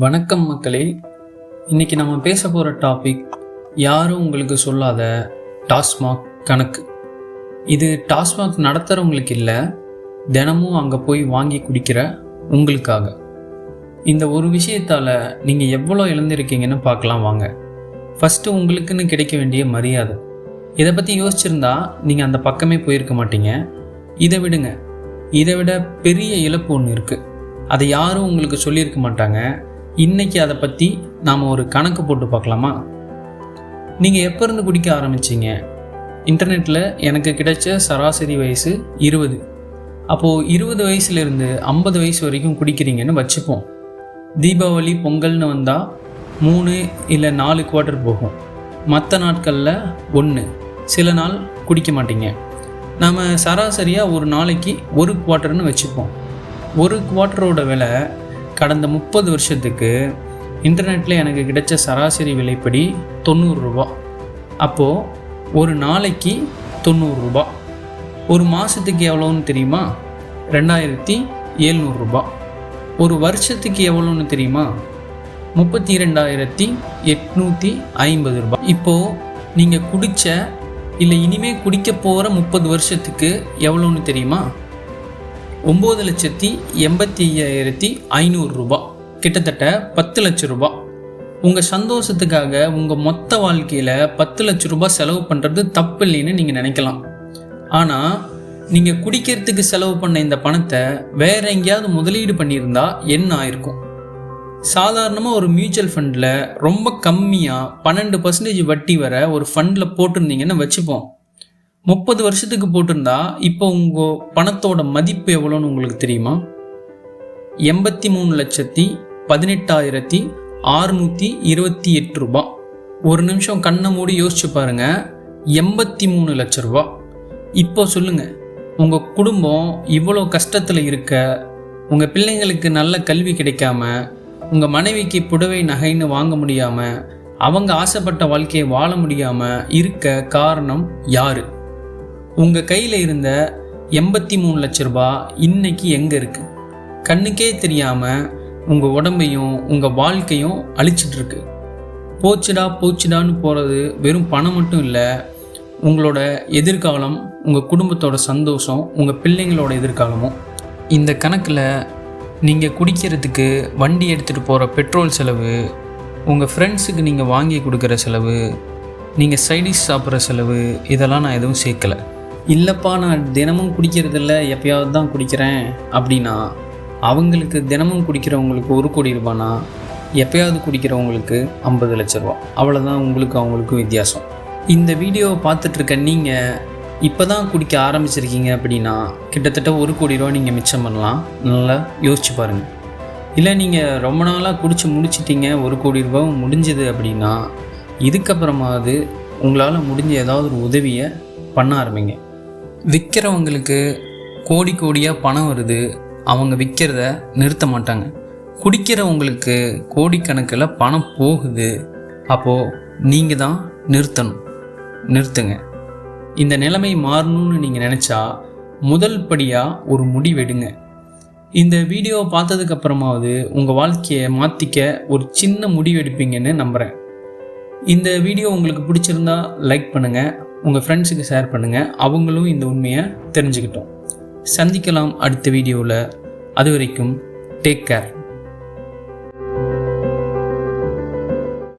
வணக்கம் மக்களே. இன்னைக்கு நம்ம பேச போகிற டாபிக் யாரும் உங்களுக்கு சொல்லாத டாஸ்மாக் கணக்கு. இது டாஸ்மாக் நடத்துகிறவங்களுக்கு இல்லை தினமும் அங்கே போய் வாங்கி குடிக்கிற உங்களுக்காக. இந்த ஒரு விஷயத்தால் நீங்கள் எவ்வளோ இழந்திருக்கீங்கன்னு பார்க்கலாம் வாங்க. ஃபஸ்ட்டு உங்களுக்குன்னு கிடைக்க வேண்டிய மரியாதை. இதை பற்றி யோசிச்சிருந்தா நீங்கள் அந்த பக்கமே போயிருக்க மாட்டீங்க. இதை விடுங்க. இதை விட பெரிய இழப்பு ஒன்று இருக்குது அதை யாரும் உங்களுக்கு சொல்லியிருக்க மாட்டாங்க. இன்னைக்கு அதை பற்றி நாம் ஒரு கணக்கு போட்டு பார்க்கலாமா? நீங்கள் எப்போருந்து குடிக்க ஆரம்பிச்சிங்க? இன்டர்நெட்டில் எனக்கு கிடைச்ச சராசரி வயசு இருபது. அப்போது இருபது வயசுலேருந்து ஐம்பது வயசு வரைக்கும் குடிக்கிறீங்கன்னு வச்சுப்போம். தீபாவளி பொங்கல்னு வந்தால் மூணு இல்லை நாலு குவார்ட்டர் போகும். மற்ற நாட்களில் ஒன்று சில நாள் குடிக்க மாட்டீங்க. நாம் சராசரியாக ஒரு நாளைக்கு ஒரு குவார்ட்டர்னு வச்சுப்போம். ஒரு குவார்ட்டரோட விலை கடந்த முப்பது வருஷத்துக்கு இன்டர்நெட்டில் எனக்கு கிடைச்ச சராசரி விலைப்படி தொண்ணூறுரூபா அப்போது ஒரு நாளைக்கு தொண்ணூறுரூபா ஒரு மாதத்துக்கு எவ்வளோன்னு தெரியுமா? ரெண்டாயிரத்தி ஏழ்நூறுரூபா ஒரு வருஷத்துக்கு எவ்வளோன்னு தெரியுமா? முப்பத்தி ரெண்டாயிரத்தி எட்நூற்றி ஐம்பது ரூபாய் இப்போது நீங்கள் குடித்த இல்லை இனிமேல் குடிக்க போகிற முப்பது வருஷத்துக்கு எவ்வளோன்னு தெரியுமா? ஒம்பது லட்சத்தி எண்பத்தி ஐயாயிரத்தி ஐநூறுரூபா கிட்டத்தட்ட பத்து லட்ச ரூபா. உங்கள் சந்தோஷத்துக்காக உங்கள் மொத்த வாழ்க்கையில் பத்து லட்ச ரூபாய் செலவு பண்ணுறது தப்பு இல்லைன்னு நீங்கள் நினைக்கலாம். ஆனால் நீங்கள் குடிக்கிறதுக்கு செலவு பண்ண இந்த பணத்தை வேற எங்கேயாவது முதலீடு பண்ணியிருந்தா என்ன ஆயிருக்கும்? சாதாரணமாக ஒரு மியூச்சுவல் ஃபண்டில் ரொம்ப கம்மியாக பன்னெண்டு பர்சன்டேஜ் வட்டி வர ஒரு ஃபண்டில் போட்டிருந்தீங்கன்னு வச்சுப்போம். முப்பது வருஷத்துக்கு போட்டிருந்தா இப்போ உங்கள் பணத்தோட மதிப்பு எவ்வளோன்னு உங்களுக்கு தெரியுமா? எண்பத்தி மூணு லட்சத்தி பதினெட்டாயிரத்தி ஆறுநூற்றி இருபத்தி எட்டு ரூபா. ஒரு நிமிஷம் கண்ணை மூடி யோசிச்சு பாருங்க. எண்பத்தி மூணு லட்ச ரூபா. இப்போ சொல்லுங்க உங்கள் குடும்பம் இவ்வளோ கஷ்டத்தில் இருக்க உங்கள் பிள்ளைங்களுக்கு நல்ல கல்வி கிடைக்காம உங்கள் மனைவிக்கு புடவை நகைன்னு வாங்க முடியாமல் அவங்க ஆசைப்பட்ட வாழ்க்கையை வாழ முடியாமல் இருக்க காரணம் யாரு? உங்கள் கையில் இருந்த எண்பத்தி மூணு லட்ச ரூபாய் இன்னைக்கு எங்கே இருக்குது கண்ணுக்கே தெரியாமல் உங்கள் உடம்பையும் உங்கள் வாழ்க்கையும் அழிச்சிட்ருக்கு போச்சுடா போச்சுடான்னு போகிறது வெறும் பணம் மட்டும் இல்லை உங்களோட எதிர்காலம் உங்கள் குடும்பத்தோட சந்தோஷம் உங்கள் பிள்ளைங்களோட எதிர்காலமும். இந்த கணக்கில் நீங்கள் குடிக்கிறதுக்கு வண்டி எடுத்துகிட்டு போகிற பெட்ரோல் செலவு உங்கள் ஃப்ரெண்ட்ஸுக்கு நீங்கள் வாங்கி கொடுக்குற செலவு நீங்கள் சைடிஷ் சாப்பிட்ற செலவு இதெல்லாம் நான் எதுவும் சேர்க்கலை. இல்லைப்பா நான் தினமும் குடிக்கிறதில்ல எப்பயாவது தான் குடிக்கிறேன் அப்படின்னா அவங்களுக்கு தினமும் குடிக்கிறவங்களுக்கு ஒரு கோடி ரூபானா? எப்பயாவது குடிக்கிறவங்களுக்கு ஐம்பது லட்ச ரூபா. அவ்வளோதான் உங்களுக்கு அவங்களுக்கும் வித்தியாசம். இந்த வீடியோவை பார்த்துட்ருக்க நீங்கள் இப்போ தான் குடிக்க ஆரம்பிச்சிருக்கீங்க அப்படின்னா கிட்டத்தட்ட ஒரு கோடி ரூபா நீங்கள் மிச்சம் பண்ணலாம். நல்லா யோசிச்சு பாருங்கள் இல்லை நீங்கள் ரொம்ப நாளாக குடிச்சு முடிச்சிட்டிங்க ஒரு கோடி ரூபாவும் முடிஞ்சது அப்படின்னா இதுக்கப்புறமாவது உங்களால் முடிஞ்ச ஏதாவது ஒரு உதவியை பண்ண ஆரம்பிங்க. விற்கிறவங்களுக்கு கோடி கோடியாக பணம் வருது அவங்க விற்கிறத நிறுத்த மாட்டாங்க. குடிக்கிறவங்களுக்கு கோடிக்கணக்கில் பணம் போகுது. அப்போது நீங்கள் தான் நிறுத்தணும். நிறுத்துங்க. இந்த நிலைமை மாறணும்னு நீங்கள் நினச்சா முதல் படியாக ஒரு முடிவெடுங்க இந்த வீடியோவை பார்த்ததுக்கு அப்புறமாவது உங்கள் வாழ்க்கையை மாற்றிக்க ஒரு சின்ன முடிவெடுப்பீங்கன்னு நம்புகிறேன் இந்த வீடியோ உங்களுக்கு பிடிச்சிருந்தா லைக் பண்ணுங்கள் உங்கள் ஃப்ரெண்ட்ஸுக்கு ஷேர் பண்ணுங்கள் அவங்களும் இந்த உண்மையை தெரிஞ்சுக்கிட்டோம். சந்திக்கலாம் அடுத்த வீடியோவில் அது வரைக்கும் டேக் கேர்